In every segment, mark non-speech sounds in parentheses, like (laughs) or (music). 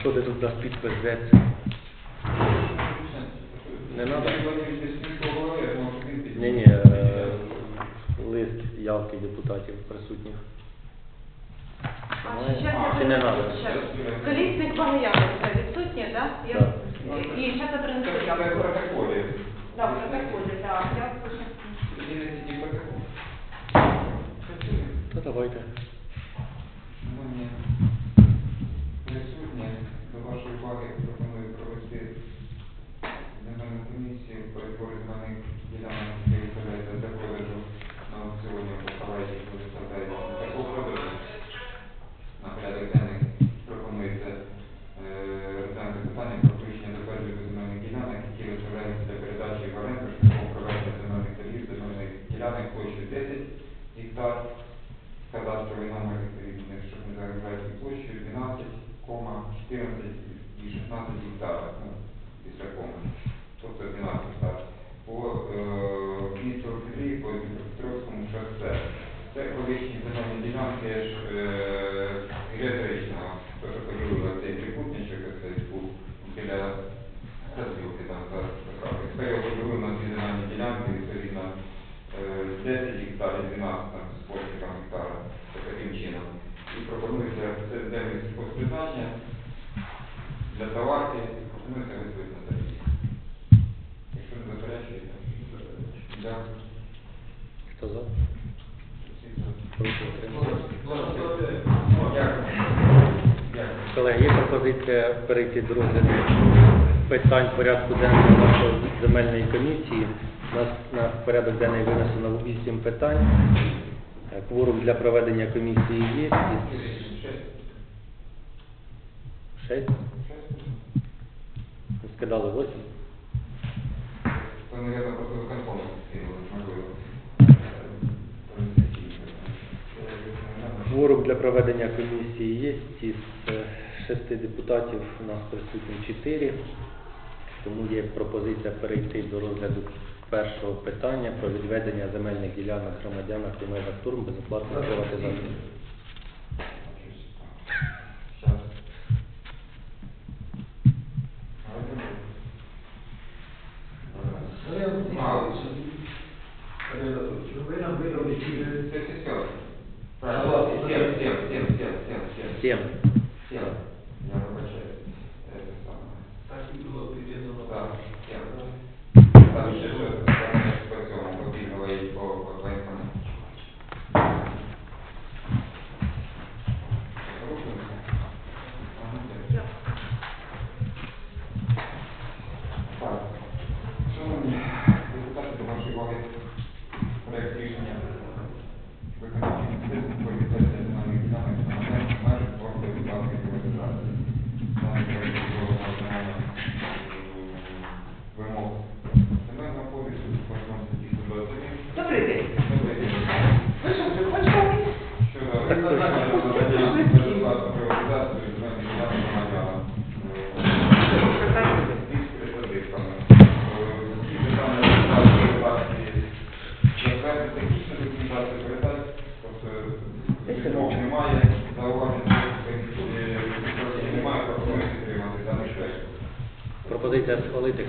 що ти тут дасть підпис, де? Не надо? Ні, ні, е, лист явки депутатів присутніх. Чи не надо? ще. Колісник Багаяновича відсутні, так? І ще це принесу Це явку. протоколі. Так, протоколі, так. Я. Та давайте. Шановні присутні, до вашої уваги пропоную провести земельну комісію по відбору земельних ділянок, які виставляються для продажу на аукціоні по палаті, які на такого продажу. На порядок денний пропонується е, розглянути питання про включення до переліку земельних ділянок, які виставляються для передачі в оренду шляхом проведення земельних торгів земельних ділянок площею 10 гектар, кадастровий номер відповідний, щоб не загружати площею 12,14 і 16 гектар, ну, після коми, тобто 12 гектар. По е, місту Петрі, по Дніпропетровському шосе. Це колишні земельні ділянки ж е, геометричного, то, що поділили цей трикутничок, цей був біля розвілки там зараз потрапив. Тепер його поділили на дві земельні ділянки, відповідно, е, 10 гектарів, 12 там, з польським гектара, це таким чином. І пропонується це землі сільхозпризначення для товарки, і пропонується виставити на тариф. Якщо не заперечуєте, дякую. Хто за? Колеги, є пропозиція перейти до розгляду питань порядку денного нашої земельної комісії. У нас на порядок денний винесено 8 питань. Е, Кворум для проведення комісії є. Шесть. Скидали 8. Це, наверное, просто виконкому скинули, можливо. Кворум для проведення комісії є. Із е, шести депутатів у нас присутні чотири. Тому є пропозиція перейти до розгляду першого питання про відведення земельних ділянок громадянам у межах турм безоплатної приватизації. 对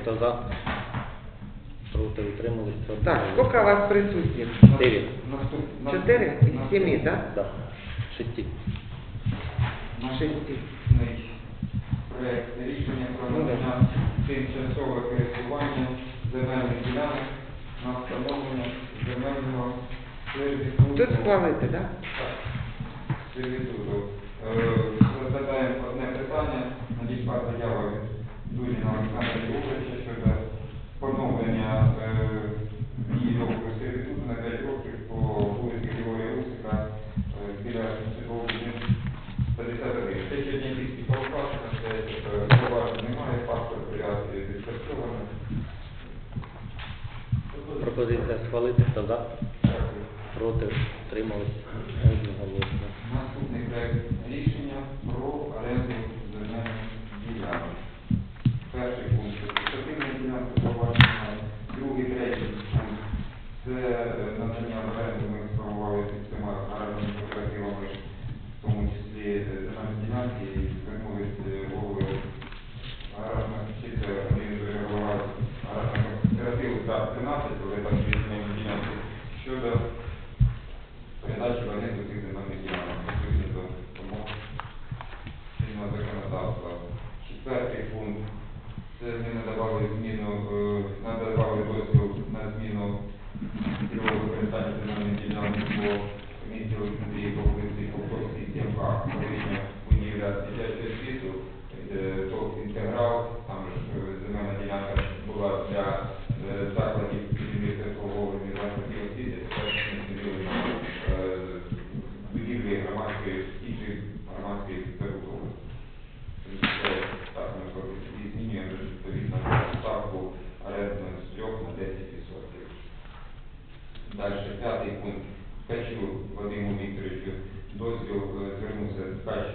Хто за? Проти утримались? Так, сколько у вас присутних? Чотири. Четыре из наступ- семи, да? Да. Шесті. Проект рішення про Ну, да. надання тимчасового користування земельних ділянок на встановлення земельного сервітуту. Тут схвалити, да? Так, сервітуту. Е, Розглядаємо одне питання, надійшла заява від Дуніна Олександра Євгеновича щодо поновлення е, її договору сервітуту на 5 років по вулиці Григорія Русика е, біля житлового будинку 51. Це Чернігівський полкаш, це е, поважно немає, паспорт прив'язки відпрацьовано. Пропозиція схвалити. Хто за? Дякую. Проти? Одноголосно. Наступний проект рішення відділу Андрії Поплинський попросить МФА управління університету дитячої освіту, е, то інтеграл, там ж е, земельна ділянка була для е, закладів університетового університету освіти, тепер на будівлі громадської іншої громадської забудови. Так, ми змінюємо відповідно ставку арендної з 3 на 10%. Далі п'ятий пункт. Хочу дозвіл е, звернувся ткач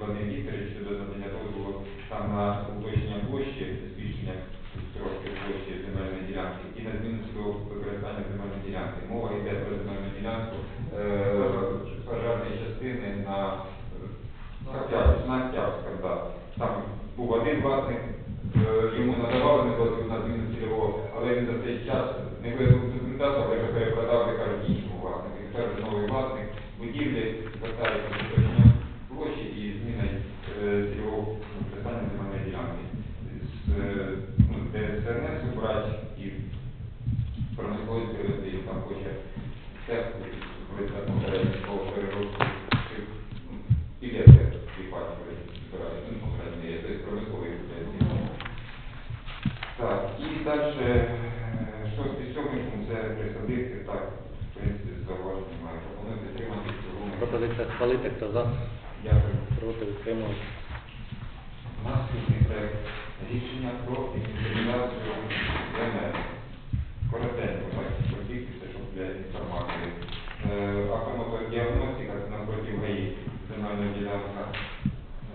Вадим Вікторович щодо надання дозволу там на уточнення площі, збільшення трошки площі земельної ділянки і на зміну цього використання земельної ділянки. Мова йде про земельну ділянку е, пожежної частини на на да. Там був один власник, е, йому надавали дозвіл на зміну цільового, але він за цей час не виявив документацію, але вже перепродав, як кажуть, іншому власнику. І тепер новий власник будівлі звертається з уточненням площі і зміни е, цільового використання земельної ділянки. З, е, ну, де СРНС убрати і промисловість привести, і там хоче все по переробку білети припаді збирають, ну, попередньо є, промисловий буде. Так, і далі шостий сьомий це присадити, так, в принципі, зауважень немає. Пропоную підтримати цілому. Пропозиція схвалити, хто за, Дякую. проти, утримались. Наступний проект рішення про інвентаризацію ДНР. Коротенько, бачите, подібніться, щоб для інформації. Е, Автомотодіагностика напротив ГАІ, земельна ділянка.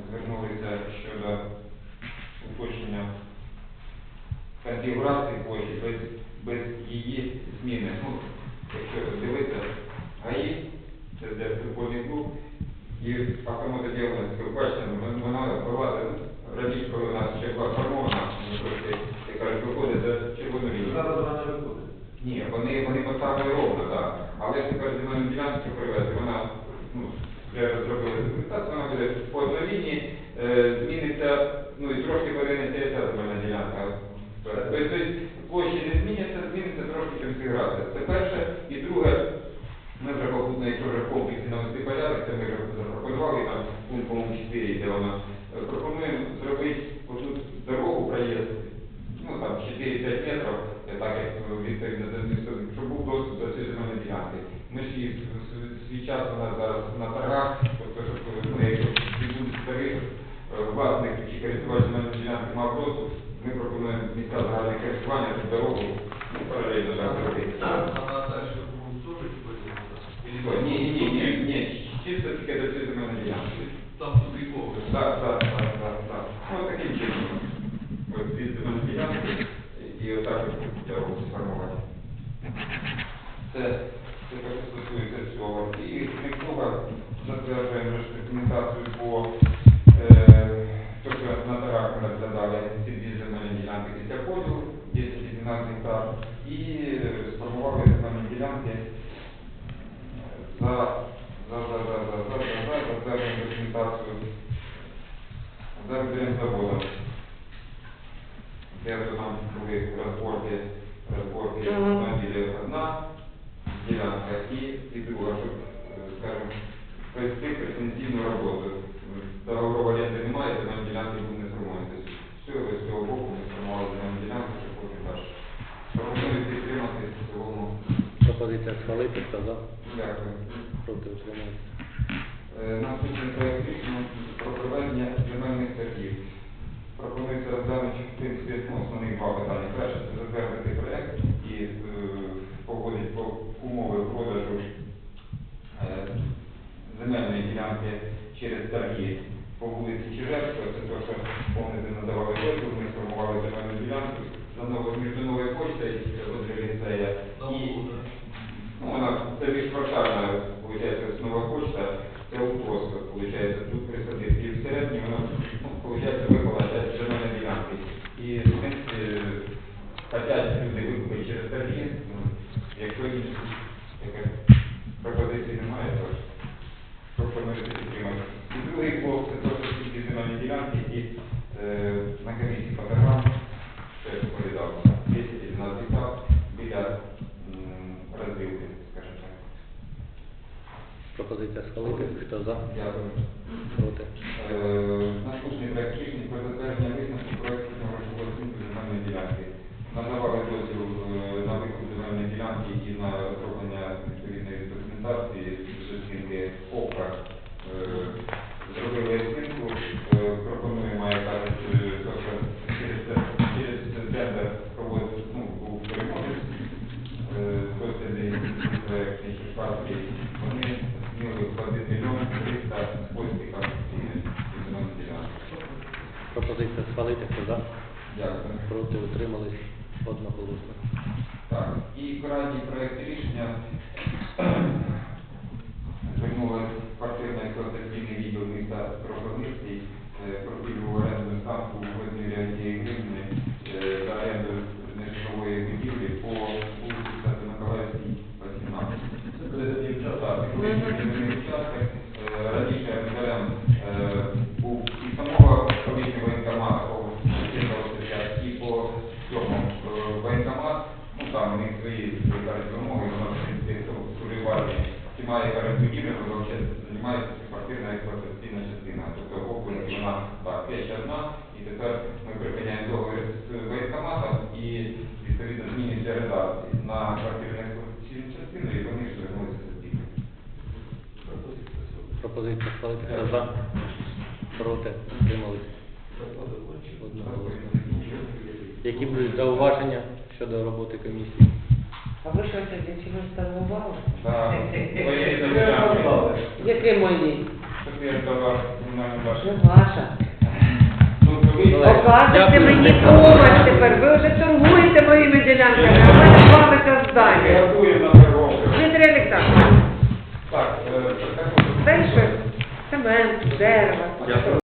Звернулися щодо уточнення конфігурації площі без, без її зміни. Ну, якщо дивитися, ГАІ, це де футбольний клуб, і автомотодіагностика, бачите, вон- вона вилазить раніше, коли у нас ще була формована, ми трошки, як кажуть, виходить за червону лінію. Зараз вона не виходить. Ні, вони, вони поставили ровно, так. Але ж тепер земельну ділянку привезли, вона ну, вже розробила документацію, вона буде по одній лінії, е, зміниться, ну і трошки перенесе ця земельна ділянка. Тобто площі не зміняться, зміниться трошки конфігурація. Це перше. І друге, ми вже попутно, якщо вже в комплексі навести порядок, це ми вже запропонували там пункт, по-моєму, 4, де вона. Е, Пропонуємо зробити отут дорогу, проїзд, ну там 4-5 метрів, е, так як е, відповідно до місця, щоб був доступ до цієї земельної ділянки. Ми ж її в- в- свій час у нас зараз на торгах, тобто, щоб ну, якщо відбудуть торги, е, власник чи користувач земельної ділянки мав доступ, ми пропонуємо місця загального користування, цю дорогу, ну, паралельно так будуть поділитися? Ні, ні, ні, ні, ні, чисто тільки до цієї земельної ділянки. Там тупіково. Так, так, так, так, так. Ну, таким чином. От від земельної ділянки і отак от дорогу сформувати. Це, за затверджуємо документацію за заводом. Де то там були розборки, розборки Мгм. автомобілів одна ділянка і, і друга, щоб, е, скажімо, провести претензійну роботу. Договору оренди немає, земельні ділянки будуть не сформовані. Тобто, з цього, боку ми сформували земельну ділянку, щоб потім далі. Пропоную підтримати в цілому. Пропозиція схвалити, за, Дякую. проти, утримались. Е, Наступний проект рішення про проведення земельних торгів. Пропонується розглянути, в принципі, ну, основні два питання. Перше, це затвердити проект і е, погодити по умови продажу е, земельної ділянки через торги по вулиці Чижевського. Це те, що повністю надавали дозвіл, ми сформували земельну ділянку за новою між новою почтою, возле ліцея. І углу, да. Ну, вона, це більш квартальна, виходить, нова почта, це просто, виходить, тут присадити. І всередині воно, ну, виходить, випала часть земельної ділянки. І, в принципі, хотять люди викупити через торги, ну, якщо інші, якась пропозиції немає, то пропонується підтримати. І другий блок, це те, що ті земельні ділянки, які е, на комісії по торгам, що я доповідав, 10 і 12 гектар біля м, розвилки, скажімо так. Пропозиція схвалити. Хто за? Дякую. Проти? Е, Наступний проект рішення про затвердження висновку про експертну грошову оцінку земельної ділянки. Надавали дозвіл е, на викуп земельної ділянки і на розроблення відповідної документації з оцінки ОКА. Е, Зробили оцінку, е, пропонуємо, як кажуть, е, тобто через це- через це тендер проводити, ну, був переможець, е, дослідний проєктний Шишпарський, вони зміли вкладити мільйон триста з постіком і земельну ділянку. Пропозиція схвалити. Хто за? Дякую. Проти? Утримались? Одноголосно. Так, і крайній проєкт рішення (clears throat) звернули квартирно експлуатаційний відділ міста пропозиції е, про пільгову оренду ставку розмірі 1 гривні е, за оренду нежитлової будівлі по вулиці Свято Миколаївській, 18. Це буде такий участок. Так, відповідний участок. Е, Раніше модалем був і самого колишнього воєнкомата, по і по цьому е, воєнкомат, ну там у них свої як кажуть, вимоги, воно в принципі сурівальні. Ті має кажуть, будівлі, але взагалі квартирна експлуатаційна частина. Тобто області вона так, є ще одна, і тепер ми припиняємо договір з воєнкоматом і відповідно змінюється редакції на квартирну експлуатаційну частину, і вони ж звернулися за спільним. Пропозиція. Пропозиція за? Проти? Одноголосно. Які будуть зауваження щодо роботи комісії? А ви що сьогодні чимось торгували? Так, твоєї (laughs) завдяки. Яке мої? Ваша. Покажете мені помощь тепер, ви вже торгуєте моїми ділянками, а в мене платите здання. Рятує. Дмитрий Олександрович, Так, е, дальше цемент, дерево.